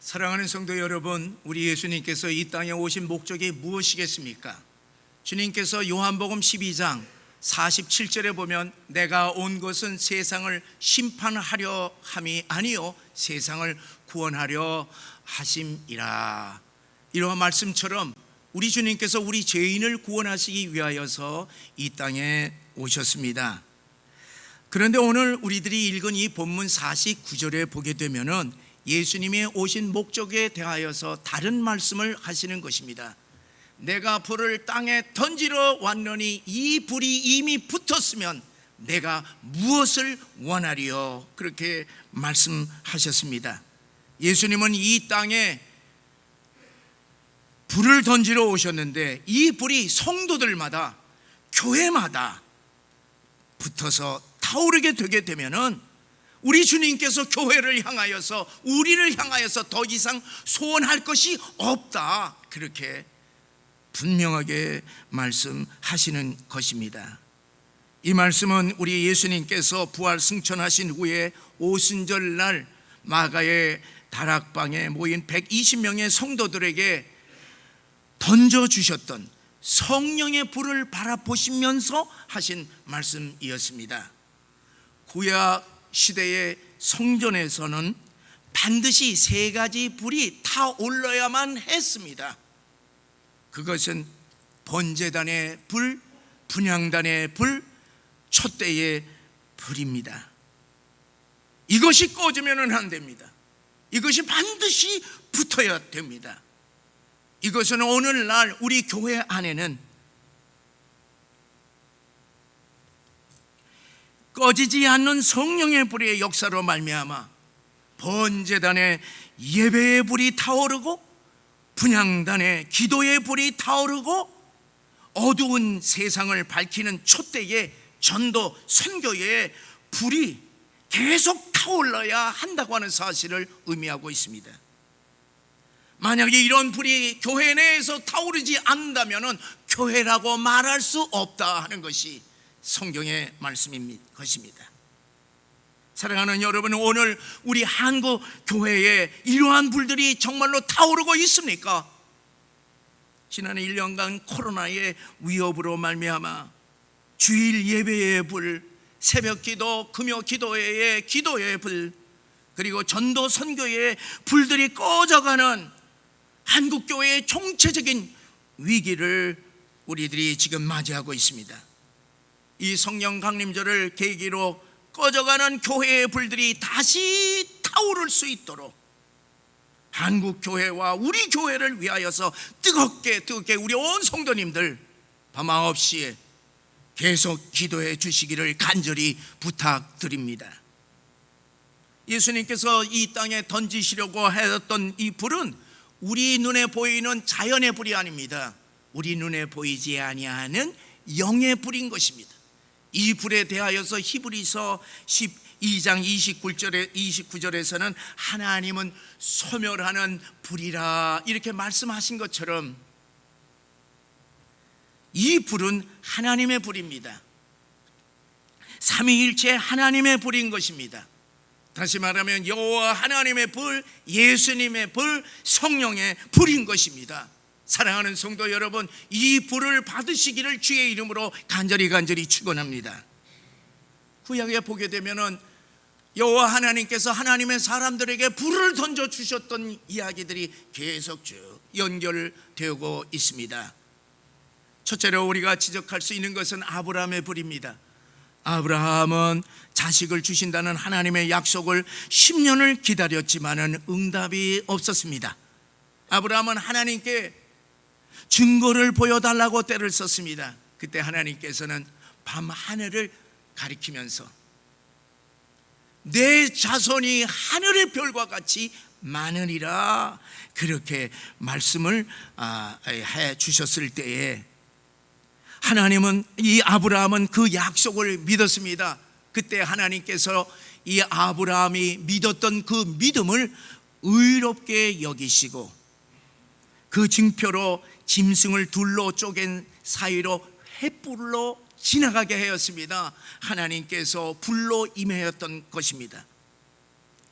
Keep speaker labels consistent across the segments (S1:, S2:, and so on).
S1: 사랑하는 성도 여러분, 우리 예수님께서 이 땅에 오신 목적이 무엇이겠습니까? 주님께서 요한복음 12장 47절에 보면 내가 온 것은 세상을 심판하려 함이 아니요 세상을 구원하려 하심이라. 이러한 말씀처럼 우리 주님께서 우리 죄인을 구원하시기 위하여서 이 땅에 오셨습니다. 그런데 오늘 우리들이 읽은 이 본문 49절에 보게 되면은 예수님이 오신 목적에 대하여서 다른 말씀을 하시는 것입니다. 내가 불을 땅에 던지러 왔노니 이 불이 이미 붙었으면 내가 무엇을 원하리요? 그렇게 말씀하셨습니다. 예수님은 이 땅에 불을 던지러 오셨는데 이 불이 성도들마다 교회마다 붙어서 타오르게 되게 되면은 우리 주님께서 교회를 향하여서 우리를 향하여서 더 이상 소원할 것이 없다. 그렇게 분명하게 말씀하시는 것입니다. 이 말씀은 우리 예수님께서 부활 승천하신 후에 오순절 날 마가의 다락방에 모인 120명의 성도들에게 던져 주셨던 성령의 불을 바라보시면서 하신 말씀이었습니다. 구약 시대의 성전에서는 반드시 세 가지 불이 타올라야만 했습니다. 그것은 번제단의 불, 분향단의 불, 촛대의 불입니다. 이것이 꺼지면 안 됩니다. 이것이 반드시 붙어야 됩니다. 이것은 오늘날 우리 교회 안에는 꺼지지 않는 성령의 불의 역사로 말미암아 번제단의 예배의 불이 타오르고 분향단의 기도의 불이 타오르고 어두운 세상을 밝히는 촛대의 전도 선교의 불이 계속 타올라야 한다고 하는 사실을 의미하고 있습니다. 만약에 이런 불이 교회 내에서 타오르지 않는다면 교회라고 말할 수 없다 하는 것이 성경의 말씀인 것입니다. 사랑하는 여러분, 오늘 우리 한국 교회에 이러한 불들이 정말로 타오르고 있습니까? 지난 1년간 코로나의 위협으로 말미암아 주일 예배의 불, 새벽 기도, 금요 기도회의 기도의 불, 그리고 전도 선교의 불들이 꺼져가는 한국 교회의 총체적인 위기를 우리들이 지금 맞이하고 있습니다. 이 성령 강림절을 계기로 꺼져가는 교회의 불들이 다시 타오를 수 있도록 한국 교회와 우리 교회를 위하여서 뜨겁게 뜨겁게 우리 온 성도님들 밤 9시에 계속 기도해 주시기를 간절히 부탁드립니다. 예수님께서 이 땅에 던지시려고 했던 이 불은 우리 눈에 보이는 자연의 불이 아닙니다. 우리 눈에 보이지 아니하는 영의 불인 것입니다. 이 불에 대하여서 히브리서 12장 29절에 29절에서는 하나님은 소멸하는 불이라 이렇게 말씀하신 것처럼 이 불은 하나님의 불입니다. 삼위일체 하나님의 불인 것입니다. 다시 말하면 여호와 하나님의 불, 예수님의 불, 성령의 불인 것입니다. 사랑하는 성도 여러분, 이 불을 받으시기를 주의 이름으로 간절히 간절히 축원합니다. 구약에 보게 되면은 여호와 하나님께서 하나님의 사람들에게 불을 던져 주셨던 이야기들이 계속 쭉 연결되고 있습니다. 첫째로 우리가 지적할 수 있는 것은 아브라함의 불입니다. 아브라함은 자식을 주신다는 하나님의 약속을 10년을 기다렸지만은 응답이 없었습니다. 아브라함은 하나님께 증거를 보여달라고 때를 썼습니다. 그때 하나님께서는 밤 하늘을 가리키면서 내 자손이 하늘의 별과 같이 많으리라 그렇게 말씀을 아, 해 주셨을 때에 하나님은 이 아브라함은 그 약속을 믿었습니다. 그때 하나님께서 이 아브라함이 믿었던 그 믿음을 의롭게 여기시고 그 증표로 짐승을 둘로 쪼갠 사이로 횃불로 지나가게 하였습니다. 하나님께서 불로 임하였던 것입니다.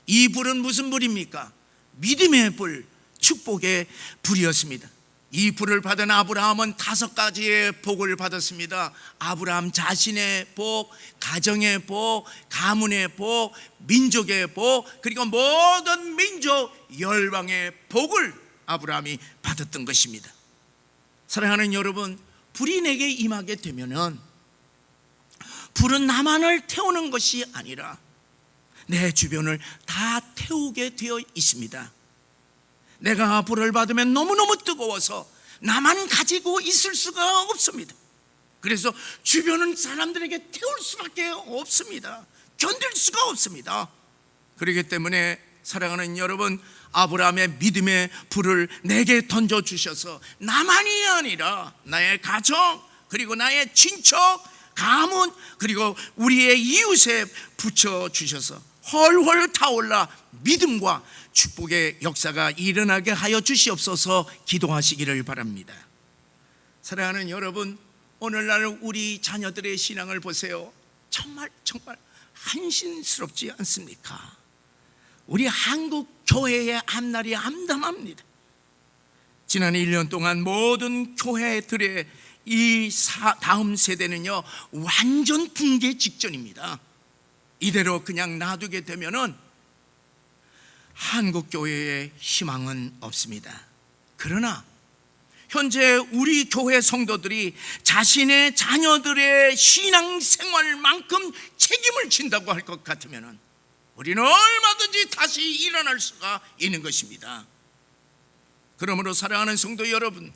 S1: 이 불은 무슨 불입니까? 믿음의 불, 축복의 불이었습니다. 이 불을 받은 아브라함은 다섯 가지의 복을 받았습니다. 아브라함 자신의 복, 가정의 복, 가문의 복, 민족의 복, 그리고 모든 민족 열방의 복을 아브라함이 받았던 것입니다. 사랑하는 여러분, 불이 내게 임하게 되면은 불은 나만을 태우는 것이 아니라 내 주변을 다 태우게 되어 있습니다. 내가 불을 받으면 너무너무 뜨거워서 나만 가지고 있을 수가 없습니다. 그래서 주변은 사람들에게 태울 수밖에 없습니다. 견딜 수가 없습니다. 그렇기 때문에 사랑하는 여러분, 아브라함의 믿음의 불을 내게 던져 주셔서 나만이 아니라 나의 가정 그리고 나의 친척, 가문 그리고 우리의 이웃에 붙여 주셔서 헐헐 타올라 믿음과 축복의 역사가 일어나게 하여 주시옵소서 기도하시기를 바랍니다. 사랑하는 여러분, 오늘날 우리 자녀들의 신앙을 보세요. 정말 정말 한신스럽지 않습니까? 우리 한국 교회의 앞날이 암담합니다. 지난 1년 동안 모든 교회들의 이 사- 다음 세대는요 완전 붕괴 직전입니다. 이대로 그냥 놔두게 되면은 한국 교회의 희망은 없습니다. 그러나 현재 우리 교회 성도들이 자신의 자녀들의 신앙 생활만큼 책임을 진다고 할 것 같으면은 우리는 얼마든지 다시 일어날 수가 있는 것입니다. 그러므로 사랑하는 성도 여러분,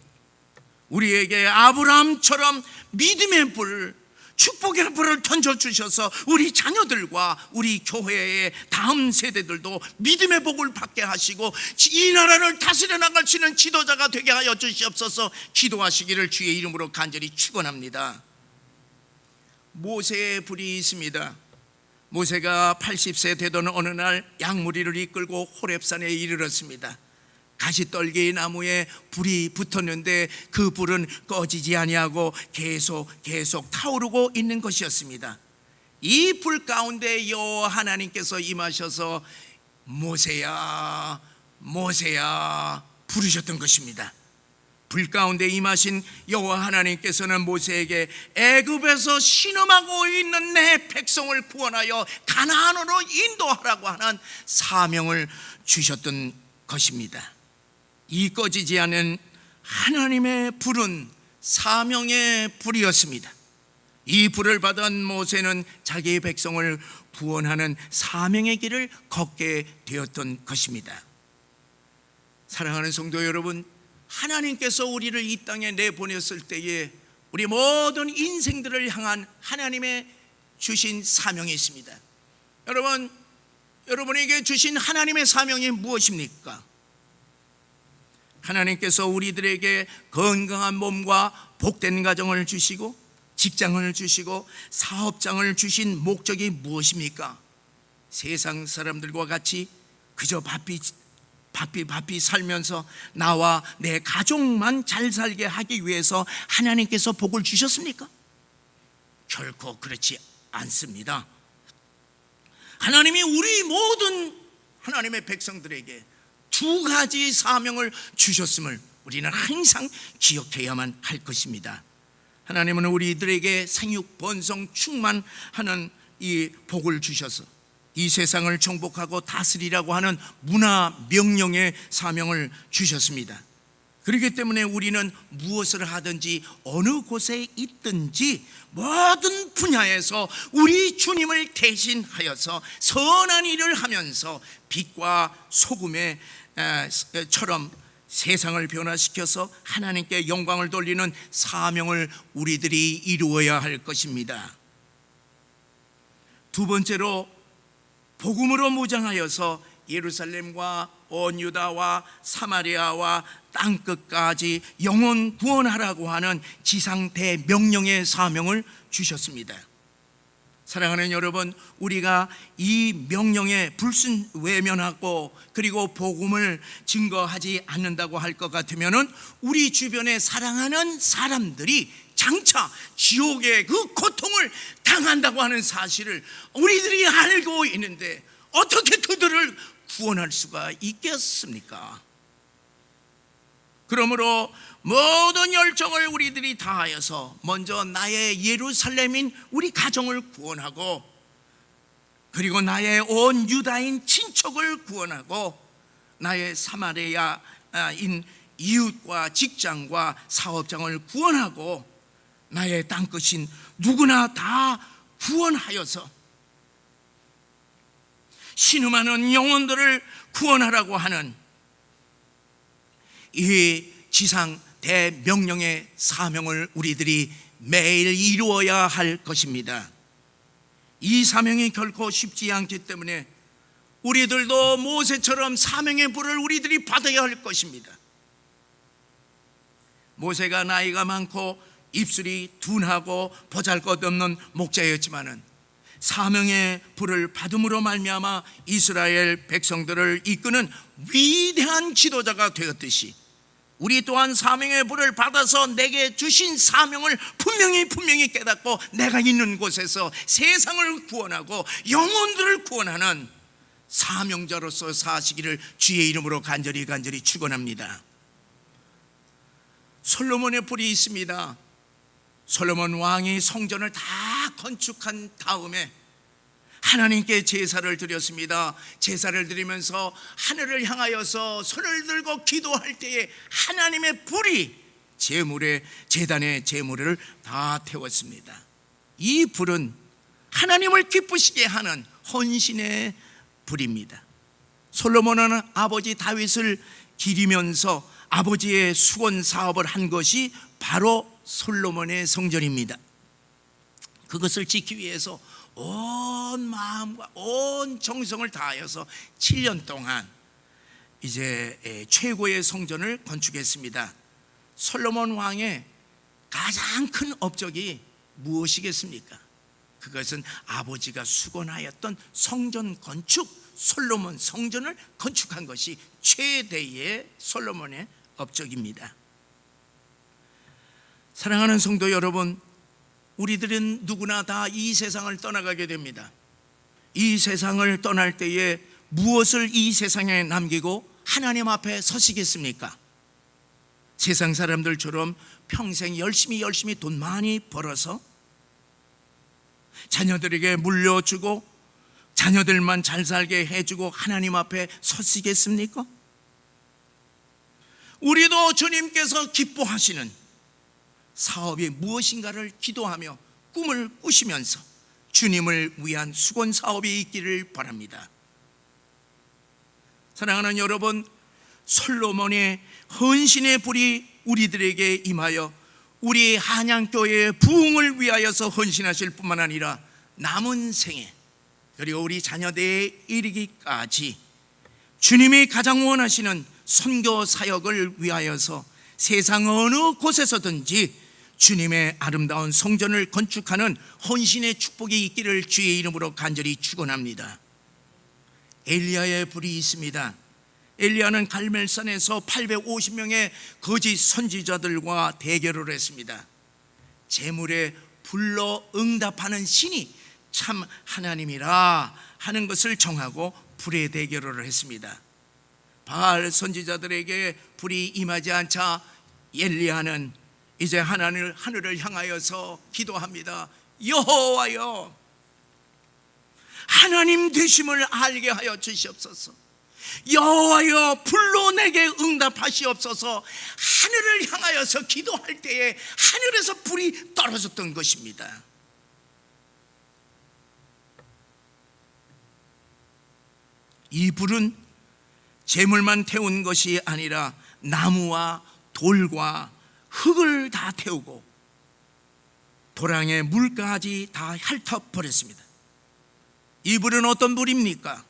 S1: 우리에게 아브라함처럼 믿음의 불, 축복의 불을 던져 주셔서 우리 자녀들과 우리 교회의 다음 세대들도 믿음의 복을 받게 하시고 이 나라를 다스려 나갈 수 있는 지도자가 되게 하여 주시옵소서 기도하시기를 주의 이름으로 간절히 축원합니다. 모세의 불이 있습니다. 모세가 80세 되던 어느 날 양무리를 이끌고 호렙산에 이르렀습니다. 가시떨기 나무에 불이 붙었는데 그 불은 꺼지지 아니하고 계속 계속 타오르고 있는 것이었습니다. 이 불 가운데 여호와 하나님께서 임하셔서 모세야 모세야 부르셨던 것입니다. 불 가운데 임하신 여호와 하나님께서는 모세에게 애굽에서 신음하고 있는 내 백성을 구원하여 가나안으로 인도하라고 하는 사명을 주셨던 것입니다. 이 꺼지지 않은 하나님의 불은 사명의 불이었습니다. 이 불을 받은 모세는 자기의 백성을 구원하는 사명의 길을 걷게 되었던 것입니다. 사랑하는 성도 여러분, 하나님께서 우리를 이 땅에 내보냈을 때에 우리 모든 인생들을 향한 하나님의 주신 사명이 있습니다. 여러분, 여러분에게 주신 하나님의 사명이 무엇입니까? 하나님께서 우리들에게 건강한 몸과 복된 가정을 주시고 직장을 주시고 사업장을 주신 목적이 무엇입니까? 세상 사람들과 같이 그저 바삐 바삐 바삐 살면서 나와 내 가족만 잘 살게 하기 위해서 하나님께서 복을 주셨습니까? 결코 그렇지 않습니다. 하나님이 우리 모든 하나님의 백성들에게 두 가지 사명을 주셨음을 우리는 항상 기억해야만 할 것입니다. 하나님은 우리들에게 생육 번성 충만하는 이 복을 주셔서 이 세상을 정복하고 다스리라고 하는 문화 명령의 사명을 주셨습니다. 그렇기 때문에 우리는 무엇을 하든지 어느 곳에 있든지 모든 분야에서 우리 주님을 대신하여서 선한 일을 하면서 빛과 소금의 에, 처럼 세상을 변화시켜서 하나님께 영광을 돌리는 사명을 우리들이 이루어야 할 것입니다. 두 번째로 복음으로 무장하여서 예루살렘과 온 유다와 사마리아와 땅 끝까지 영혼 구원하라고 하는 지상 대 명령의 사명을 주셨습니다. 사랑하는 여러분, 우리가 이 명령에 불순 외면하고 그리고 복음을 증거하지 않는다고 할 것 같으면은 우리 주변에 사랑하는 사람들이 장차 지옥의 그 고통을 당한다고 하는 사실을 우리들이 알고 있는데 어떻게 그들을 구원할 수가 있겠습니까? 그러므로 모든 열정을 우리들이 다하여서 먼저 나의 예루살렘인 우리 가정을 구원하고 그리고 나의 온 유다인 친척을 구원하고 나의 사마리아인 이웃과 직장과 사업장을 구원하고 나의 땅 끝인 누구나 다 구원하여서 신음하는 영혼들을 구원하라고 하는 이 지상 대명령의 사명을 우리들이 매일 이루어야 할 것입니다. 이 사명이 결코 쉽지 않기 때문에 우리들도 모세처럼 사명의 불을 우리들이 받아야 할 것입니다. 모세가 나이가 많고 입술이 둔하고 보잘것없는 목자였지만은 사명의 불을 받음으로 말미암아 이스라엘 백성들을 이끄는 위대한 지도자가 되었듯이 우리 또한 사명의 불을 받아서 내게 주신 사명을 분명히 분명히 깨닫고 내가 있는 곳에서 세상을 구원하고 영혼들을 구원하는 사명자로서 사시기를 주의 이름으로 간절히 간절히 축원합니다. 솔로몬의 불이 있습니다. 솔로몬 왕이 성전을 다 건축한 다음에 하나님께 제사를 드렸습니다. 제사를 드리면서 하늘을 향하여서 손을 들고 기도할 때에 하나님의 불이 제물에 제단의 제물을 다 태웠습니다. 이 불은 하나님을 기쁘시게 하는 헌신의 불입니다. 솔로몬은 아버지 다윗을 기리면서 아버지의 수건 사업을 한 것이 바로 솔로몬의 성전입니다. 그것을 짓기 위해서 온 마음과 온 정성을 다하여서 7년 동안 이제 최고의 성전을 건축했습니다. 솔로몬 왕의 가장 큰 업적이 무엇이겠습니까? 그것은 아버지가 수건하였던 성전 건축, 솔로몬 성전을 건축한 것이 최대의 솔로몬의 업적입니다. 사랑하는 성도 여러분, 우리들은 누구나 다 이 세상을 떠나가게 됩니다. 이 세상을 떠날 때에 무엇을 이 세상에 남기고 하나님 앞에 서시겠습니까? 세상 사람들처럼 평생 열심히 열심히 돈 많이 벌어서 자녀들에게 물려주고 자녀들만 잘 살게 해주고 하나님 앞에 서시겠습니까? 우리도 주님께서 기뻐하시는 사업이 무엇인가를 기도하며 꿈을 꾸시면서 주님을 위한 수건 사업이 있기를 바랍니다. 사랑하는 여러분, 솔로몬의 헌신의 불이 우리들에게 임하여 우리 한양교회의 부흥을 위하여서 헌신하실 뿐만 아니라 남은 생에 그리고 우리 자녀대에 이르기까지 주님이 가장 원하시는 선교 사역을 위하여서 세상 어느 곳에서든지 주님의 아름다운 성전을 건축하는 헌신의 축복이 있기를 주의 이름으로 간절히 축원합니다. 엘리야의 불이 있습니다. 엘리야는 갈멜산에서 850명의 거짓 선지자들과 대결을 했습니다. 재물에 불러 응답하는 신이 참 하나님이라 하는 것을 정하고 불의 대결을 했습니다. 바알 선지자들에게 불이 임하지 않자 엘리야는 이제 하나님을 하늘을 향하여서 기도합니다. 여호와여 하나님 되심을 알게 하여 주시옵소서. 여호와여 불로 내게 응답하시옵소서. 하늘을 향하여서 기도할 때에 하늘에서 불이 떨어졌던 것입니다. 이 불은 재물만 태운 것이 아니라 나무와 돌과 흙을 다 태우고 도랑의 물까지 다 핥아버렸습니다. 이 불은 어떤 불입니까?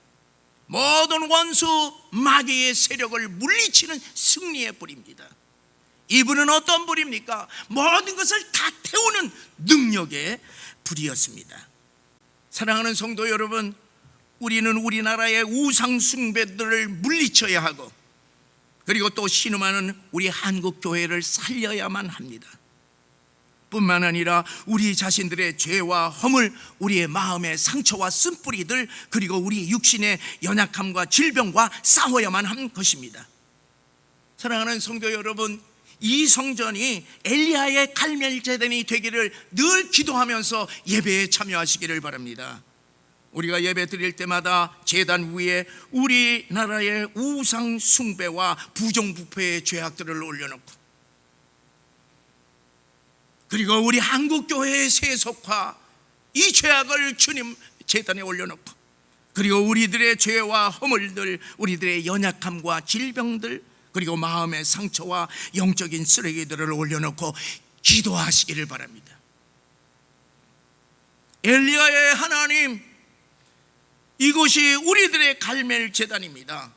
S1: 모든 원수 마귀의 세력을 물리치는 승리의 불입니다. 이 불은 어떤 불입니까? 모든 것을 다 태우는 능력의 불이었습니다. 사랑하는 성도 여러분, 우리는 우리나라의 우상 숭배들을 물리쳐야 하고 그리고 또 신음하는 우리 한국 교회를 살려야만 합니다. 뿐만 아니라 우리 자신들의 죄와 허물, 우리의 마음의 상처와 쓴뿌리들, 그리고 우리 육신의 연약함과 질병과 싸워야만 한 것입니다. 사랑하는 성도 여러분, 이 성전이 엘리야의 갈멜 제단이 되기를 늘 기도하면서 예배에 참여하시기를 바랍니다. 우리가 예배 드릴 때마다 제단 위에 우리나라의 우상 숭배와 부정부패의 죄악들을 올려놓고 그리고 우리 한국 교회의 세속화 이 죄악을 주님 제단에 올려놓고 그리고 우리들의 죄와 허물들, 우리들의 연약함과 질병들, 그리고 마음의 상처와 영적인 쓰레기들을 올려놓고 기도하시기를 바랍니다. 엘리야의 하나님, 이곳이 우리들의 갈멜 재단입니다.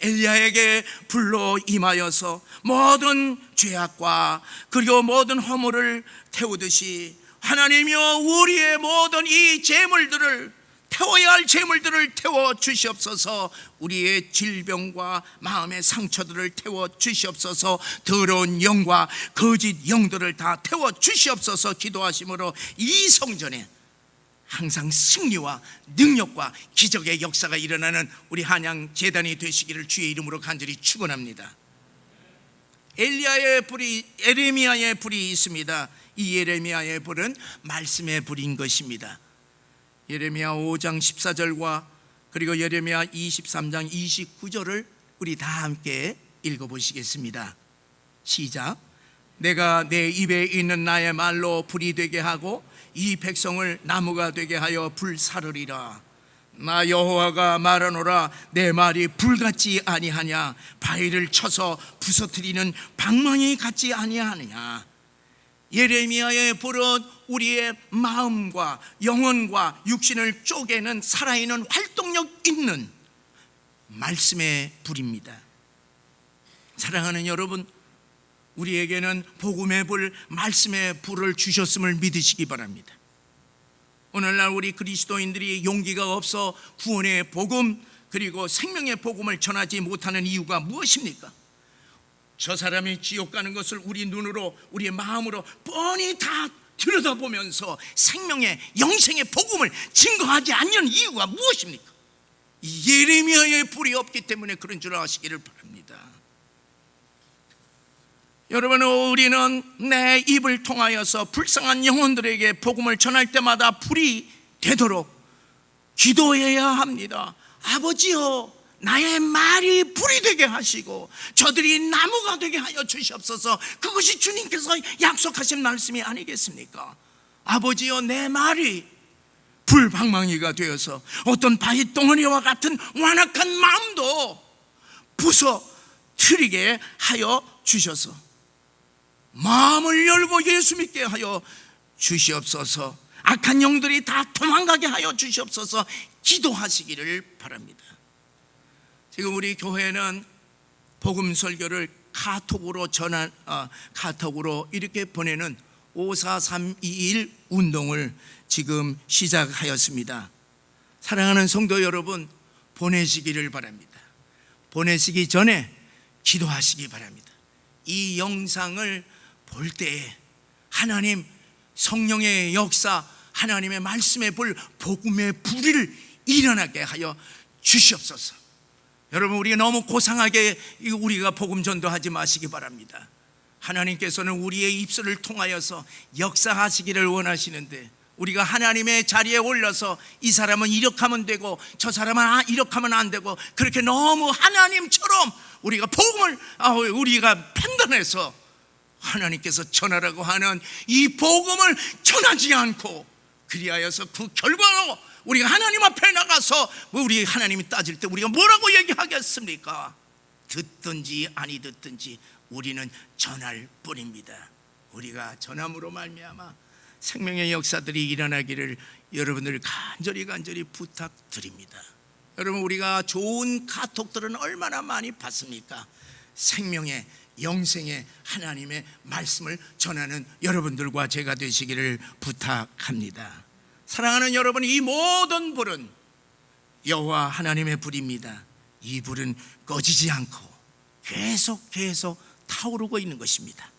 S1: 엘리야에게 불러 임하여서 모든 죄악과 그리고 모든 허물을 태우듯이 하나님이여 우리의 모든 이 재물들을 태워야 할 재물들을 태워 주시옵소서. 우리의 질병과 마음의 상처들을 태워 주시옵소서. 더러운 영과 거짓 영들을 다 태워 주시옵소서. 기도하심으로 이 성전에 항상 승리와 능력과 기적의 역사가 일어나는 우리 한양 재단이 되시기를 주의 이름으로 간절히 축원합니다. 엘리야의 불이 에레미야의 불이 있습니다. 이 에레미야의 불은 말씀의 불인 것입니다. 예레미야 5장 14절과 그리고 예레미야 23장 29절을 우리 다 함께 읽어 보시겠습니다. 시작. 내가 내 입에 있는 나의 말로 불이 되게 하고 이 백성을 나무가 되게 하여 불사르리라. 나 여호와가 말하노라 내 말이 불같지 아니하냐 바위를 쳐서 부서뜨리는 방망이 같지 아니하느냐 예레미야의 불은 우리의 마음과 영혼과 육신을 쪼개는 살아있는 활동력 있는 말씀의 불입니다. 사랑하는 여러분, 우리에게는 복음의 불, 말씀의 불을 주셨음을 믿으시기 바랍니다. 오늘날 우리 그리스도인들이 용기가 없어 구원의 복음 그리고 생명의 복음을 전하지 못하는 이유가 무엇입니까? 저 사람이 지옥 가는 것을 우리 눈으로 우리의 마음으로 뻔히 다 들여다보면서 생명의 영생의 복음을 증거하지 않는 이유가 무엇입니까? 이 예레미야의 불이 없기 때문에 그런 줄 아시기를 바랍니다. 여러분 우리는 내 입을 통하여서 불쌍한 영혼들에게 복음을 전할 때마다 불이 되도록 기도해야 합니다. 아버지요 나의 말이 불이 되게 하시고 저들이 나무가 되게 하여 주시옵소서 그것이 주님께서 약속하신 말씀이 아니겠습니까? 아버지여 내 말이 불방망이가 되어서 어떤 바위 덩어리와 같은 완악한 마음도 부서뜨리게 하여 주셔서 마음을 열고 예수 믿게 하여 주시옵소서 악한 영들이 다 도망가게 하여 주시옵소서 기도하시기를 바랍니다 지금 우리 교회는 복음 설교를 카톡으로 전한 아, 카톡으로 이렇게 보내는 54321 운동을 지금 시작하였습니다. 사랑하는 성도 여러분 보내시기를 바랍니다. 보내시기 전에 기도하시기 바랍니다. 이 영상을 볼 때에 하나님 성령의 역사 하나님의 말씀의 불 복음의 불을 일어나게 하여 주시옵소서. 여러분 우리가 너무 고상하게 우리가 복음 전도하지 마시기 바랍니다. 하나님께서는 우리의 입술을 통하여서 역사하시기를 원하시는데 우리가 하나님의 자리에 올려서 이 사람은 이렇게 하면 되고 저 사람은 아, 이렇게 하면 안 되고 그렇게 너무 하나님처럼 우리가 복음을 아, 우리가 판단해서 하나님께서 전하라고 하는 이 복음을 전하지 않고 그리하여서 그 결과로 우리가 하나님 앞에 나가서 우리 하나님이 따질 때 우리가 뭐라고 얘기하겠습니까? 듣든지 아니 듣든지 우리는 전할 뿐입니다. 우리가 전함으로 말미암아 생명의 역사들이 일어나기를 여러분들 간절히 간절히 부탁드립니다. 여러분 우리가 좋은 카톡들은 얼마나 많이 받습니까? 생명의 영생의 하나님의 말씀을 전하는 여러분들과 제가 되시기를 부탁합니다. 사랑하는 여러분, 이 모든 불은 여호와 하나님의 불입니다. 이 불은 꺼지지 않고 계속 계속 타오르고 있는 것입니다.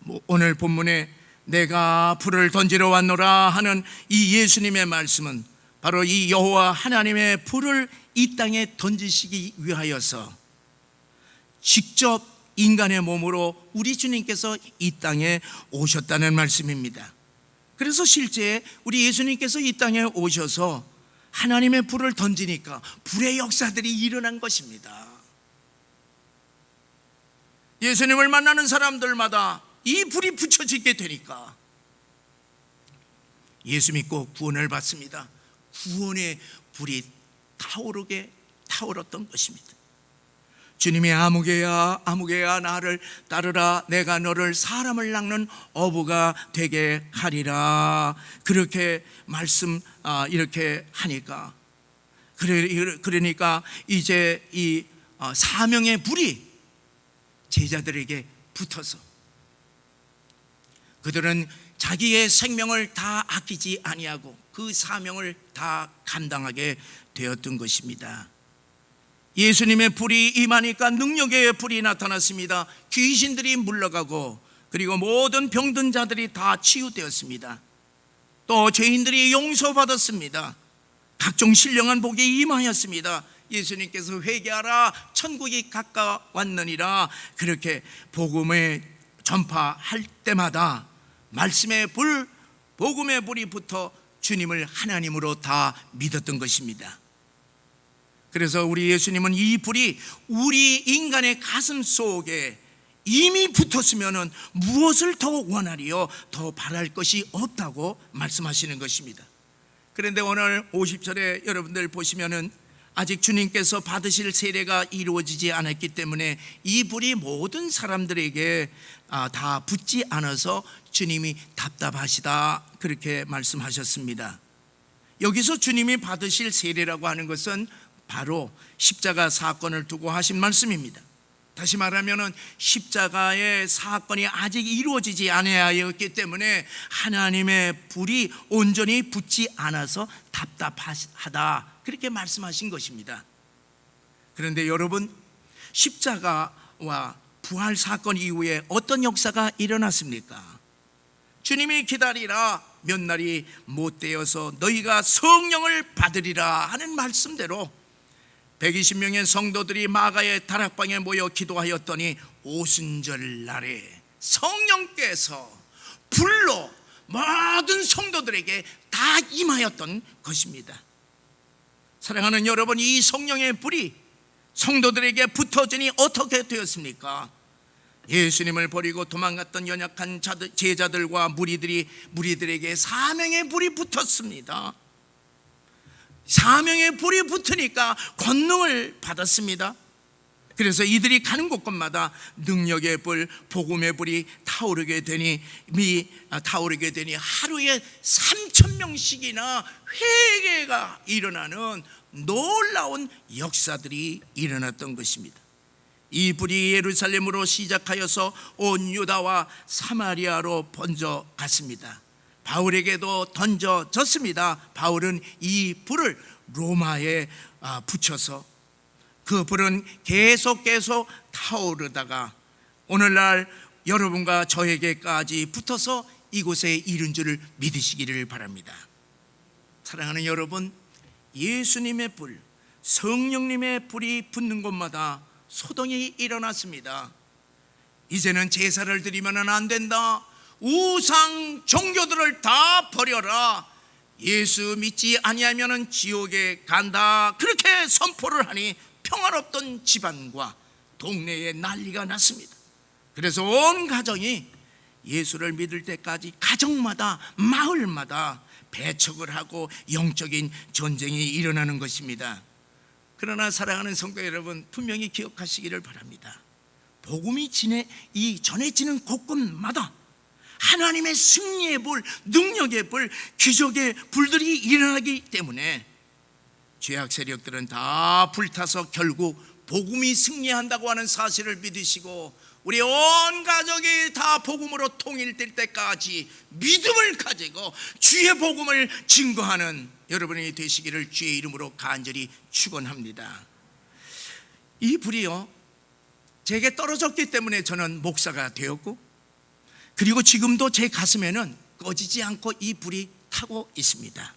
S1: 뭐 오늘 본문에 내가 불을 던지러 왔노라 하는 이 예수님의 말씀은 바로 이 여호와 하나님의 불을 이 땅에 던지시기 위하여서 직접 인간의 몸으로 우리 주님께서 이 땅에 오셨다는 말씀입니다. 그래서 실제 우리 예수님께서 이 땅에 오셔서 하나님의 불을 던지니까 불의 역사들이 일어난 것입니다. 예수님을 만나는 사람들마다 이 불이 붙여지게 되니까 예수 믿고 구원을 받습니다. 구원의 불이 타오르게 타오랐던 것입니다. 주님이 아무개야 아무개야 나를 따르라. 내가 너를 사람을 낚는 어부가 되게 하리라. 그렇게 말씀 아, 이렇게 하니까. 그래 그러니까 이제 이 어, 사명의 불이 제자들에게 붙어서 그들은 자기의 생명을 다 아끼지 아니하고 그 사명을 다 감당하게 되었던 것입니다. 예수님의 불이 임하니까 능력의 불이 나타났습니다. 귀신들이 물러가고 그리고 모든 병든 자들이 다 치유되었습니다. 또 죄인들이 용서받았습니다. 각종 신령한 복이 임하였습니다. 예수님께서 회개하라 천국이 가까웠느니라 그렇게 복음을 전파할 때마다 말씀의 불 복음의 불이 붙어 주님을 하나님으로 다 믿었던 것입니다. 그래서 우리 예수님은 이 불이 우리 인간의 가슴 속에 이미 붙었으면 무엇을 더 원하리요? 더 바랄 것이 없다고 말씀하시는 것입니다. 그런데 오늘 50절에 여러분들 보시면은 아직 주님께서 받으실 세례가 이루어지지 않았기 때문에 이 불이 모든 사람들에게 아, 다 붙지 않아서 주님이 답답하시다 그렇게 말씀하셨습니다. 여기서 주님이 받으실 세례라고 하는 것은 바로 십자가 사건을 두고 하신 말씀입니다. 다시 말하면은 십자가의 사건이 아직 이루어지지 아니하였기 때문에 하나님의 불이 온전히 붙지 않아서 답답하다 그렇게 말씀하신 것입니다. 그런데 여러분 십자가와 부활 사건 이후에 어떤 역사가 일어났습니까? 주님이 기다리라 몇 날이 못 되어서 너희가 성령을 받으리라 하는 말씀대로 120명의 성도들이 마가의 다락방에 모여 기도하였더니 오순절 날에 성령께서 불로 모든 성도들에게 다 임하였던 것입니다. 사랑하는 여러분, 이 성령의 불이 성도들에게 붙어지니 어떻게 되었습니까? 예수님을 버리고 도망갔던 연약한 제자들과 무리들이 무리들에게 사명의 불이 붙었습니다. 사명의 불이 붙으니까 권능을 받았습니다. 그래서 이들이 가는 곳곳마다 능력의 불, 복음의 불이 타오르게 되니 미 아, 타오르게 되니 하루에 3천 명씩이나 회개가 일어나는 놀라운 역사들이 일어났던 것입니다. 이 불이 예루살렘으로 시작하여서 온 유다와 사마리아로 번져 갔습니다. 바울에게도 던져졌습니다. 바울은 이 불을 로마에 아, 붙여서 그 불은 계속 계속 타오르다가 오늘날 여러분과 저에게까지 붙어서 이곳에 이른 줄을 믿으시기를 바랍니다. 사랑하는 여러분, 예수님의 불, 성령님의 불이 붙는 곳마다 소동이 일어났습니다. 이제는 제사를 드리면 안 된다. 우상 종교들을 다 버려라. 예수 믿지 아니하면은 지옥에 간다. 그렇게 선포를 하니 평화롭던 집안과 동네에 난리가 났습니다. 그래서 온 가정이 예수를 믿을 때까지 가정마다 마을마다 배척을 하고 영적인 전쟁이 일어나는 것입니다. 그러나 사랑하는 성도 여러분 분명히 기억하시기를 바랍니다. 복음이 전해지는 곳곳마다 하나님의 승리의 불, 능력의 불, 기적의 불들이 일어나기 때문에 죄악 세력들은 다 불타서 결국 복음이 승리한다고 하는 사실을 믿으시고 우리 온 가족이 다 복음으로 통일될 때까지 믿음을 가지고 주의 복음을 증거하는 여러분이 되시기를 주의 이름으로 간절히 축원합니다. 이 불이요 제게 떨어졌기 때문에 저는 목사가 되었고 그리고 지금도 제 가슴에는 꺼지지 않고 이 불이 타고 있습니다.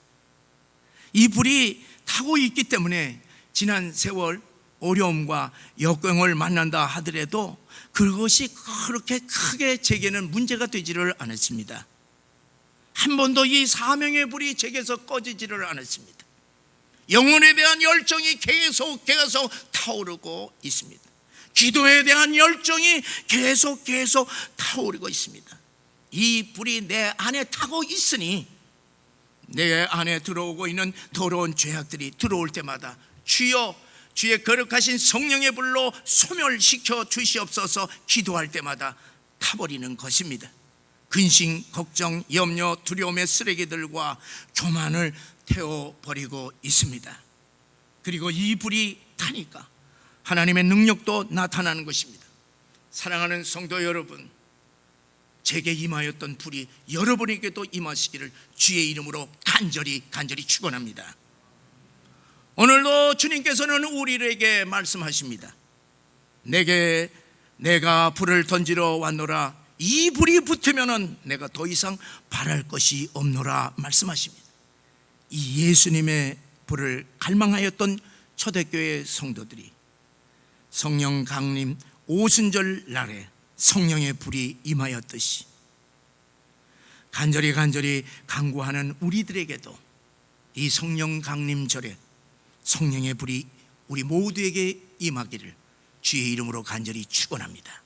S1: 이 불이 타고 있기 때문에 지난 세월 어려움과 역경을 만난다 하더라도 그것이 그렇게 크게 제게는 문제가 되지를 않았습니다. 한 번도 이 사명의 불이 제게서 꺼지지를 않았습니다. 영혼에 대한 열정이 계속 계속 타오르고 있습니다. 기도에 대한 열정이 계속 계속 타오르고 있습니다. 이 불이 내 안에 타고 있으니 내 안에 들어오고 있는 더러운 죄악들이 들어올 때마다 주여 주의 거룩하신 성령의 불로 소멸시켜 주시옵소서 기도할 때마다 타버리는 것입니다. 근심, 걱정, 염려, 두려움의 쓰레기들과 교만을 태워버리고 있습니다. 그리고 이 불이 타니까 하나님의 능력도 나타나는 것입니다. 사랑하는 성도 여러분, 제게 임하였던 불이 여러분에게도 임하시기를 주의 이름으로 간절히 간절히 축원합니다. 오늘도 주님께서는 우리에게 말씀하십니다. 내게 내가 불을 던지러 왔노라. 이 불이 붙으면은 내가 더 이상 바랄 것이 없노라 말씀하십니다. 이 예수님의 불을 갈망하였던 초대교회 성도들이 성령 강림 오순절 날에 성령의 불이 임하였듯이 간절히 간절히 간구하는 우리들에게도 이 성령 강림절에 성령의 불이 우리 모두에게 임하기를 주의 이름으로 간절히 축원합니다.